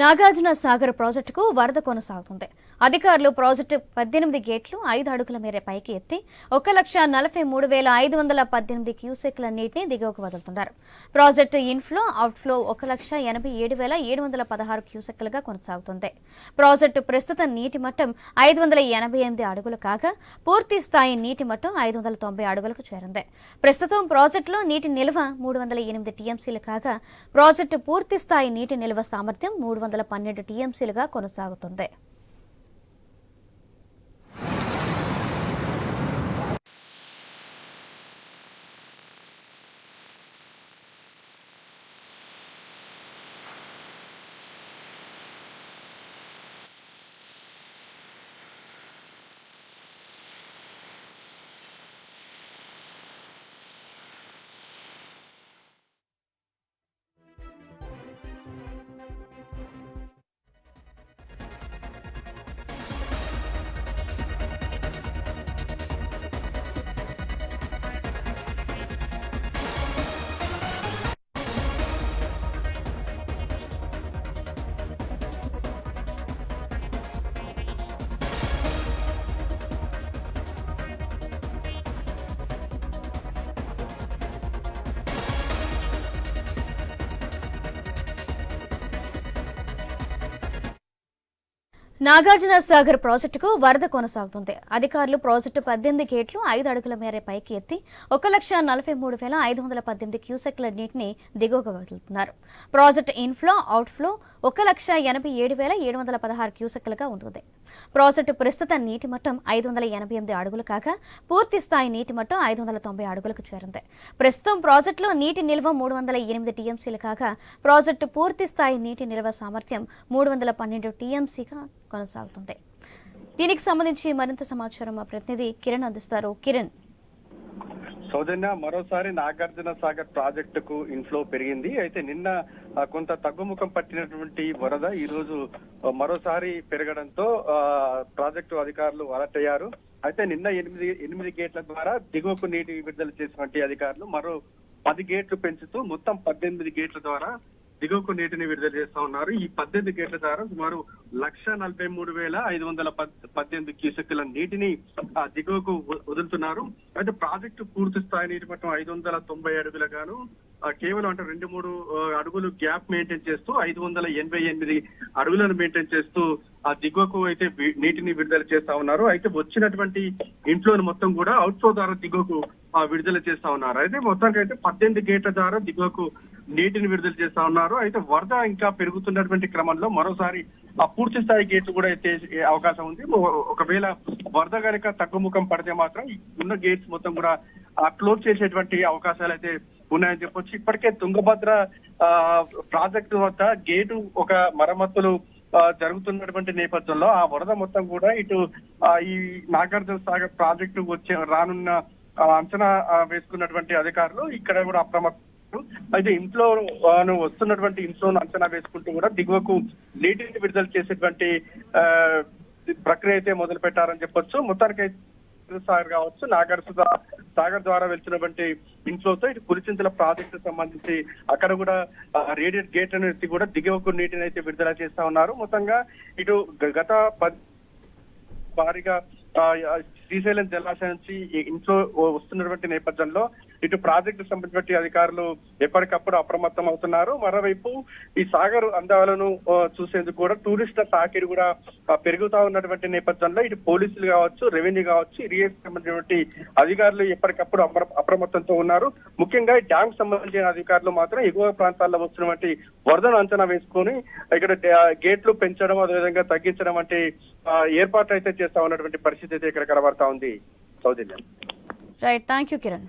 నాగార్జున సాగర్ ప్రాజెక్టుకు వరద కొనసాగుతుంది. అధికారులు ప్రాజెక్టు పద్దెనిమిది గేట్లు ఐదు అడుగుల మేర పైకి ఎత్తి ఒక లక్ష నలభై మూడు వేల ఐదు వందల పద్దెనిమిది క్యూసెక్ల నీటిని దిగువకు వదులుతున్నారు. ప్రాజెక్టు ఇన్ఫ్లో అవుట్ఫ్లో ఒక లక్ష ఎనభై ఏడు వేల ఏడు వందల పదహారు క్యూసెక్లుగా కొనసాగుతుంది. ప్రాజెక్టు ప్రస్తుత నీటి మట్టం ఐదు వందల ఎనభై ఎనిమిది అడుగులు కాగా పూర్తి స్థాయి నీటి మట్టం ఐదు వందల తొంభై అడుగులకు చేరింది. ప్రస్తుతం ప్రాజెక్టులో నీటి నిల్వ మూడు వందల ఎనిమిది టీఎంసీలు కాగా ప్రాజెక్టు పూర్తి స్థాయి నీటి నిల్వ సామర్థ్యం మూడు వందల పన్నెండు టీఎంసీలుగా కొనసాగుతుంది. నాగార్జున సాగర్ ప్రాజెక్టుకు వరద కొనసాగుతుంది. అధికారులు ప్రాజెక్టు పద్దెనిమిది గేట్లు ఐదు అడుగుల మేర పైకి ఎత్తి ఒక లక్ష నలభై మూడు వేల ఐదు వందల పద్దెనిమిది క్యూసెక్ల నీటిని దిగువకు వదులుతున్నారు ప్రాజెక్టు ఇన్ఫ్లో అవుట్ఫ్లో ఒక లక్ష ఎనభై ఏడు వేల ఏడు వందల పదహారు క్యూసెక్లుగా ఉంటుంది. ప్రాజెక్టు ప్రస్తుత నీటి మట్టం ఐదు వందల ఎనభై ఎనిమిది అడుగులు కాగా పూర్తి స్థాయి నీటి మట్టం ఐదు వందల తొంభై అడుగులకు చేరింది. ప్రస్తుతం ప్రాజెక్టులో నీటి నిల్వ మూడు వందల ఎనిమిది టీఎంసీలు కాగా ప్రాజెక్టు పూర్తి స్థాయి నీటి నిల్వ సామర్థ్యం మూడు వందల పన్నెండు టీఎంసీగా కొనసాగుతుంది. దీనికి సంబంధించి మరింత సమాచారం మా ప్రతినిధి కిరణ్ అందిస్తారు. కిరణ్. సౌజన్య మరోసారి నాగార్జున సాగర్ ప్రాజెక్టుకు ఇన్ఫ్లో పెరిగింది. అయితే నిన్న కొంత తగ్గుముఖం పట్టినటువంటి వరద ఈ రోజు మరోసారి పెరగడంతో ఆ, ప్రాజెక్టు అధికారులు అలర్ట్ అయ్యారు. అయితే నిన్న ఎనిమిది ఎనిమిది గేట్ల ద్వారా దిగువకు నీటి విడుదల చేసినటువంటి అధికారులు మరో పది గేట్లు పెంచుతూ మొత్తం పద్దెనిమిది గేట్ల ద్వారా దిగువకు నీటిని విడుదల చేస్తా ఉన్నారు. ఈ పద్దెనిమిది గేట్ల ద్వారా సుమారు లక్ష నలభై మూడు వేల ఐదు వందల పద్- పద్దెనిమిది క్యూసెక్కుల నీటిని దిగువకు వదులుతున్నారు. అయితే ప్రాజెక్టు పూర్తి స్థాయి నీటి మట్టం ఐదు వందల తొంభై అడుగుల గాను కేవలం అంటే రెండు మూడు అడుగులు గ్యాప్ మెయింటైన్ చేస్తూ ఐదు వందల ఎనభై ఎనిమిది అడుగులను మెయింటైన్ చేస్తూ ఆ దిగువకు అయితే నీటిని విడుదల చేస్తా ఉన్నారు. అయితే వచ్చినటువంటి ఇంట్లోని మొత్తం కూడా అవుట్ ఫ్లో ద్వారా దిగువకు విడుదల చేస్తా ఉన్నారు. అయితే మొత్తానికి అయితే పద్దెనిమిది గేట్ల ద్వారా దిగువకు నీటిని విడుదల చేస్తా ఉన్నారు. అయితే వరద ఇంకా పెరుగుతున్నటువంటి క్రమంలో మరోసారి ఆ పూర్తి స్థాయి గేట్లు కూడా అయితే అవకాశం ఉంది. ఒకవేళ వరద కనుక తగ్గుముఖం పడితే మాత్రం ఉన్న గేట్స్ మొత్తం కూడా క్లోజ్ చేసేటువంటి అవకాశాలు అయితే ఉన్నాయని చెప్పొచ్చు. ఇప్పటికే తుంగభద్ర ఆ, ప్రాజెక్టు వద్ద గేటు ఒక మరమ్మతులు జరుగుతున్నటువంటి నేపథ్యంలో ఆ వరద మొత్తం కూడా ఇటు ఈ నాగార్జున సాగర్ ప్రాజెక్టు వచ్చే రానున్న అంచనా వేసుకున్నటువంటి అధికారులు ఇక్కడ కూడా అప్రమత్తం అయితే ఇంట్లో వస్తున్నటువంటి ఇంట్లో అంచనా వేసుకుంటూ కూడా దిగువకు నీటిని విడుదల చేసేటువంటి ఆ, ప్రక్రియ అయితే మొదలు పెట్టారని చెప్పొచ్చు. మొత్తానికి సాగర్ కావచ్చు నాగర్ సాగర్ ద్వారా వెళ్తున్నటువంటి ఇన్ఫ్లోతో ఇటు పులిచింతల ప్రాజెక్టు సంబంధించి అక్కడ కూడా రేడియట్ గేట్ అనేది కూడా దిగువకు నీటిని అయితే విడుదల చేస్తా ఉన్నారు. మొత్తంగా ఇటు గత భారీగా శ్రీశైలం జలాశయం నుంచి ఇంట్లో వస్తున్నటువంటి నేపథ్యంలో ఇటు ప్రాజెక్టు సంబంధించిన అధికారులు ఎప్పటికప్పుడు అప్రమత్తం అవుతున్నారు. మరోవైపు ఈ సాగర్ అందాలను చూసేందుకు కూడా టూరిస్టుల తాకిడి కూడా పెరుగుతా ఉన్నటువంటి నేపథ్యంలో ఇటు పోలీసులు కావచ్చు రెవెన్యూ కావచ్చు ఇరిగేషన్ సంబంధించినటువంటి అధికారులు ఎప్పటికప్పుడు అప్రమత్తంతో ఉన్నారు. ముఖ్యంగా ఈ డ్యామ్ సంబంధించిన అధికారులు మాత్రం ఎగువ ప్రాంతాల్లో వస్తున్నటువంటి వరదను అంచనా వేసుకొని ఇక్కడ గేట్లు పెంచడం అదేవిధంగా తగ్గించడం వంటి ఏర్పాట్లు అయితే చేస్తా ఉన్నటువంటి పరిస్థితి అయితే ఇక్కడ కనబడతా ఉంది. సౌజన్యం. Right thank you Kiran